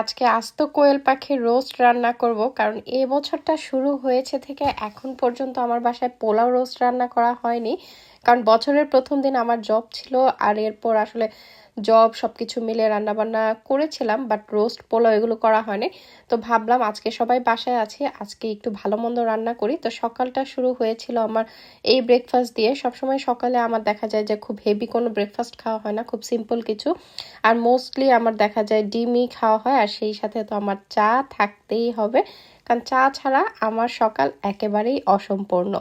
আজকে আস্ত কোয়েল পাখির রোস্ট রান্না করব, কারণ এ বছরটা শুরু হয়েছে থেকে এখন পর্যন্ত আমার বাসায় পোলাও রোস্ট রান্না করা হয়নি। কারণ বছরের প্রথম দিন আমার জব ছিল, আর এরপর আসলে জব সব কিছু মিলে রান্নাবান্না করেছিলাম বাট রোস্ট পোলাও এগুলো করা হয়নি। তো ভাবলাম আজকে সবাই বাসায় আছি, আজকে একটু ভালো মন্দ রান্না করি। তো সকালটা শুরু হয়েছিল আমার এই ব্রেকফাস্ট দিয়ে। সবসময় সকালে আমার দেখা যায় যে খুব হেভি কোনো ব্রেকফাস্ট খাওয়া হয় না, খুব সিম্পল কিছু। আর মোস্টলি আমার দেখা যায় ডিমই খাওয়া হয়, আর সেই সাথে তো আমার চা থাকতেই হবে। কারণ চা ছাড়া আমার সকাল একেবারেই অসম্পূর্ণ।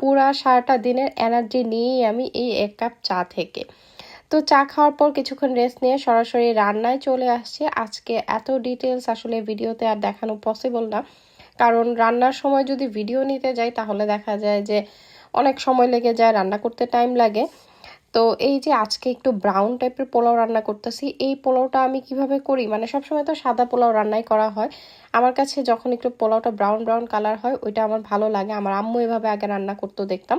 পুরা সারাটা দিনের এনার্জি নিয়েই আমি এই এক কাপ চা থেকে। তো চা খাওয়ার পর কিছুক্ষণ রেস্ট নিয়ে সরাসরি রান্নায় চলে আসছে। আজকে এত ডিটেলস আসলে ভিডিওতে আর দেখানো পসিবল না। কারণ রান্নার সময় যদি ভিডিও নিতে যাই, তাহলে দেখা যায় যে অনেক সময় লেগে যায়, রান্না করতে টাইম লাগে। তো এই যে আজকে একটু ব্রাউন টাইপের পোলাও রান্না করতেছি, এই পোলাওটা আমি কীভাবে করি? মানে সবসময় তো সাদা পোলাও রান্নাই করা হয়। আমার কাছে যখন একটু পোলাওটা ব্রাউন ব্রাউন কালার হয়, ওইটা আমার ভালো লাগে। আমার আম্মু এভাবে আগে রান্না করতে দেখতাম।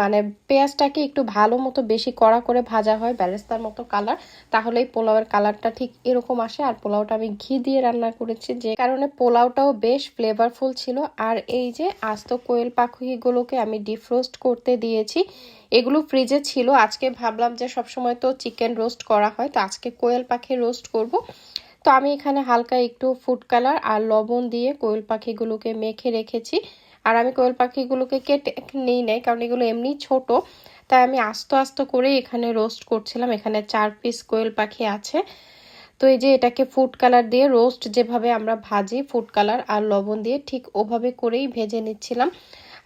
মানে পেঁয়াজটাকে একটু ভালো মতো বেশি কড়া করে ভাজা হয় ব্যারেস্তার মতো কালার তাহলেই পোলাওয়ের কালারটা ঠিক এরকম আসে। আর পোলাওটা আমি ঘি দিয়ে রান্না করেছি, যে কারণে পোলাওটাও বেশ ফ্লেভারফুল ছিল। আর এই যে আস্ত কোয়েল পাখিগুলোকে আমি ডিফ্রোস্ট করতে দিয়েছি, এগুলো ফ্রিজে ছিল। আজকে ভাবলাম যে সবসময় তো চিকেন রোস্ট করা হয়, তো আজকে কোয়েল পাখি রোস্ট করব। তো আমি এখানে হালকা একটু ফুড কালার আর লবণ দিয়ে কোয়েল পাখিগুলোকে মেখে রেখেছি। আর আমি কোয়েল পাখিগুলোকে কেটে নিই নাই, কারণ এগুলো এমনি ছোট। তাই আমি আস্ত আস্ত করে এখানে রোস্ট করছিলাম। এখানে চার পিস কোয়েল পাখি আছে। তো এই যে এটাকে ফুড কালার দিয়ে রোস্ট যেভাবে আমরা ভাজি ফুড কালার আর লবণ দিয়ে ঠিক ওভাবে করেই ভেজে নিচ্ছিলাম।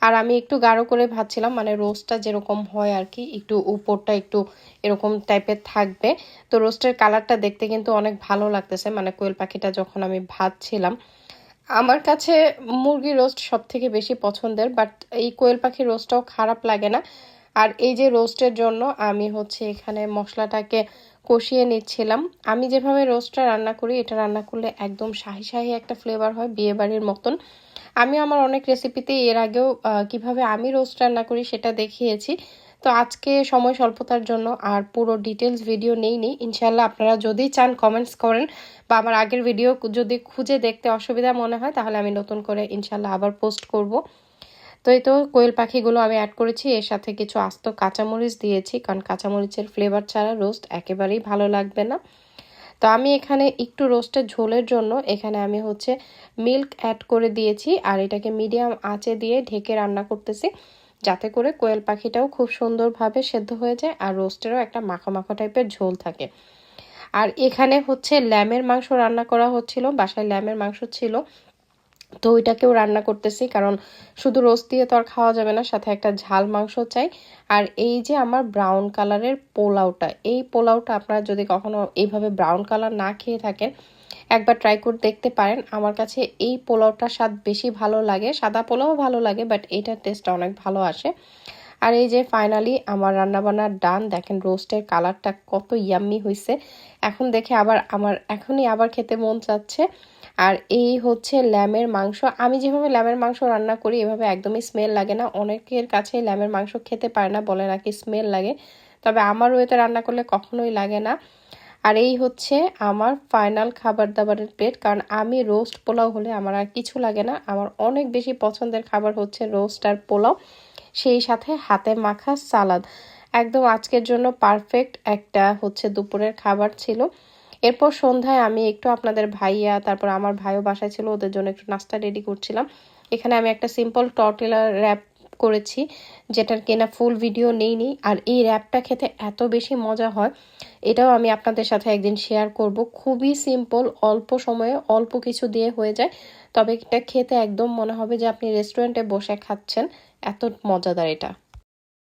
আর আমি একটু গাঢ় করে ভাজছিলাম মানে রোস্টটা যেরকম হয় আর কি, একটু উপরটা একটু এরকম টাইপের থাকবে। তো রোস্টের কালারটা দেখতে কিন্তু অনেক ভালো লাগতেছে মানে কোয়েল পাখিটা যখন আমি ভাজছিলাম। আমার কাছে মুরগি রোস্ট সব থেকে বেশি পছন্দের বাট এই কোয়েল পাখির রোস্টটাও খারাপ লাগে না। আর এই যে রোস্টের জন্য আমি হচ্ছে এখানে মশলাটাকে কষিয়ে নিচ্ছিলাম। আমি যেভাবে রোস্টটা রান্না করি, এটা রান্না করলে একদম শাহি শাহি একটা ফ্লেভার হয়, বিয়েবাড়ির মতন। আমি আমার অনেক রেসিপিতে এর আগেও কীভাবে আমি রোস্ট রান্না করি সেটা দেখিয়েছি। তো আজকে সময় স্বল্পতার জন্য আর পুরো ডিটেলস ভিডিও নেই নি ইনশাল্লাহ আপনারা যদি চান কমেন্টস করেন বা আমার আগের ভিডিও যদি খুঁজে দেখতে অসুবিধা মনে হয়, তাহলে আমি নতুন করে ইনশাল্লাহ আবার পোস্ট করব। তো এই তো কোয়েল পাখিগুলো আমি অ্যাড করেছি, এর সাথে কিছু আস্ত কাঁচামরিচ দিয়েছি, কারণ কাঁচামরিচের ফ্লেভার ছাড়া রোস্ট একেবারেই ভালো লাগবে না। তো আমি এখানে একটু রোস্টের ঝোলের জন্য এখানে আমি হচ্ছে মিল্ক অ্যাড করে দিয়েছি, আর এটাকে মিডিয়াম আঁচে দিয়ে ঢেকে রান্না করতেছি। যাতে করে কোয়েল পাখিটাও খুব সুন্দরভাবে সেদ্ধ হয়ে যায় আর রোস্টেরও একটা মাখো মাখো টাইপের ঝোল থাকে। আর এখানে হচ্ছে ল্যামের মাংস রান্না করা হচ্ছিল, বাসায় ল্যামের মাংস ছিল। তো ওইটাকেও রান্না করতেছি কারণ শুধু রোস্ট দিয়ে তো আর খাওয়া যাবে না, সাথে একটা ঝাল মাংস চাই। আর এই যে আমার ব্রাউন কালারের পোলাওটা, এই পোলাওটা আপনারা যদি কখনো এইভাবে ব্রাউন কালার না খেয়ে থাকেন একবার ট্রাই করে দেখতে পারেন। আমার কাছে এই পোলাওটার স্বাদ বেশি ভালো লাগে। সাদা পোলাও ভালো লাগে বাট এইটার টেস্টটা অনেক ভালো আসে। আর এই যে ফাইনালি আমার রান্নাবান্নার ডান দেখেন রোস্টের কালারটা কত ইয়াম্মি হয়েছে এখন দেখে আবার আমার, এখনই আবার খেতে মন চাচ্ছে। আর এই হচ্ছে ল্যামের মাংস। আমি যেভাবে ল্যামের মাংস রান্না করি, এভাবে একদমই স্মেল লাগে না। অনেকের কাছে ল্যামের মাংস খেতে পারে না, বলে নাকি স্মেল লাগে। তবে আমার ওয়েতে রান্না করলে কখনোই লাগে না। আর এই হচ্ছে আমার ফাইনাল খাবার দাবারের প্লেট কারণ আমি রোস্ট পোলাও হলে আমার আর কিছু লাগে না। আমার অনেক বেশি পছন্দের খাবার হচ্ছে রোস্ট আর পোলাও, সেই সাথে হাতে মাখা সালাদ। একদম আজকের জন্য পারফেক্ট একটা হচ্ছে দুপুরের খাবার ছিল। এরপর সন্ধ্যায় আমি একটু আপনাদের ভাইয়া, তারপর আমার ভাইও বাসায় ছিল, ওদের জন্য একটু নাস্তা রেডি করছিলাম। এখানে আমি একটা সিম্পল টর্টিলা র্যাপ করেছি, যেটার কেনা ফুল ভিডিও নেই নেইনি। আর এই র্যাপটা খেতে এত বেশি মজা হয়, এটাও আমি আপনাদের সাথে একদিন শেয়ার করব। খুবই সিম্পল অল্প সময়ে, অল্প কিছু দিয়ে হয়ে যায়। তবে এটা খেতে একদম মনে হবে যে আপনি রেস্টুরেন্টে বসে খাচ্ছেন, এত মজাদার এটা।